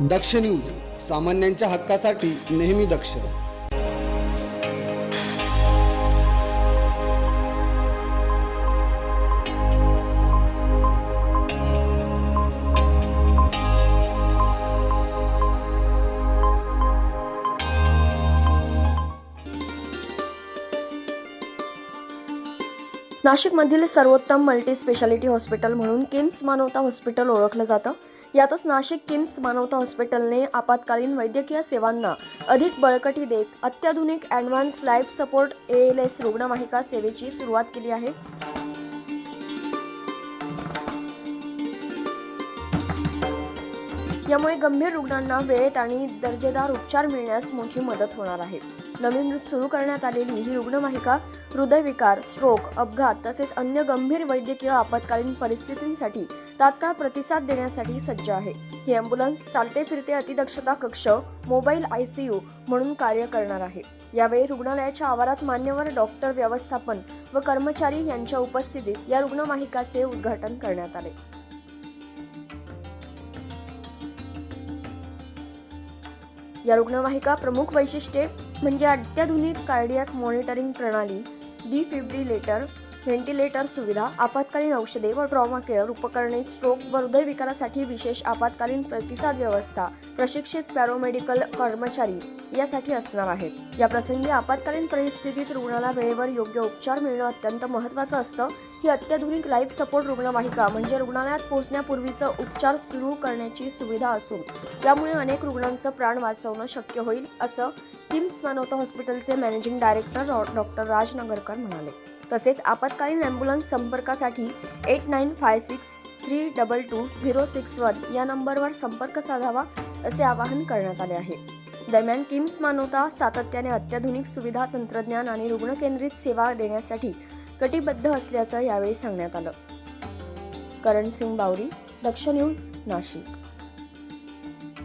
दक्ष news सामान्यांच्या हक्कासाठी नेहमी दक्ष. नाशिकमधील सर्वोत्तम मल्टी स्पेशालिटी हॉस्पिटल म्हणून किम्स मानवता हॉस्पिटल ओळखलं जातं. यातच नाशिक किम्स मानवता हॉस्पिटलने आपत्कालीन वैद्यकीय सेवांना अधिक बळकटी देत अत्याधुनिक advance life support A L S रुग्णवाहिका सेवेची सुरुवात केली आहे. यामुळे गंभीर रुग्णांना वेळेत आणि दर्जेदार उपचार मिळण्यास मोठी मदत होणार आहे. नवीन सुरू करण्यात आलेली ही रुग्णवाहिका हृदयविकार स्ट्रोक अपघात तसेच अन्य गंभीर वैद्यकीय आपत्कालीन परिस्थितींसाठी तात्काळ प्रतिसाद देण्यासाठी सज्ज आहे. ही अँब्युलन्स चालते फिरते अतिदक्षता कक्ष मोबाईल आय सी यू म्हणून कार्य करणार आहे. यावेळी रुग्णालयाच्या आवारात मान्यवर डॉक्टर व्यवस्थापन व कर्मचारी यांच्या उपस्थितीत या रुग्णवाहिकाचे उद्घाटन करण्यात आले. या रुग्णवाहिका प्रमुख वैशिष्ट्ये म्हणजे अत्याधुनिक कार्डियाक मॉनिटरिंग प्रणाली डिफिब्रिलेटर व्हेंटिलेटर सुविधा आपत्कालीन औषधे व ट्रॉमा केअर उपकरणे स्ट्रोक व हृदयविकारासाठी विशेष आपत्कालीन प्रतिसाद व्यवस्था प्रशिक्षित पॅरोमेडिकल कर्मचारी यासाठी असणार आहेत. या प्रसंगी आपत्कालीन परिस्थितीत रुग्णाला वेळेवर योग्य उपचार मिळणं अत्यंत महत्त्वाचं असतं. ही अत्याधुनिक लाईफ सपोर्ट रुग्णवाहिका म्हणजे रुग्णालयात पोहोचण्यापूर्वीचं उपचार सुरू करण्याची सुविधा असून त्यामुळे अनेक रुग्णांचं प्राण वाचवणं शक्य होईल असं किम्स मानवता हॉस्पिटलचे managing director doctor Raj Nagarkar म्हणाले. तसेच आपत्कालीन ॲम्ब्युलन्स संपर्कासाठी eight nine five six three double two zero six one या नंबरवर संपर्क साधावा असे आवाहन करण्यात आले आहे. दरम्यान किम्स मानवता सातत्याने अत्याधुनिक सुविधा तंत्रज्ञान आणि रुग्णकेंद्रित सेवा देण्यासाठी कटिबद्ध असल्याचं यावेळी सांगण्यात आलं. करण सिंग बावरी दक्ष न्यूज नाशिक.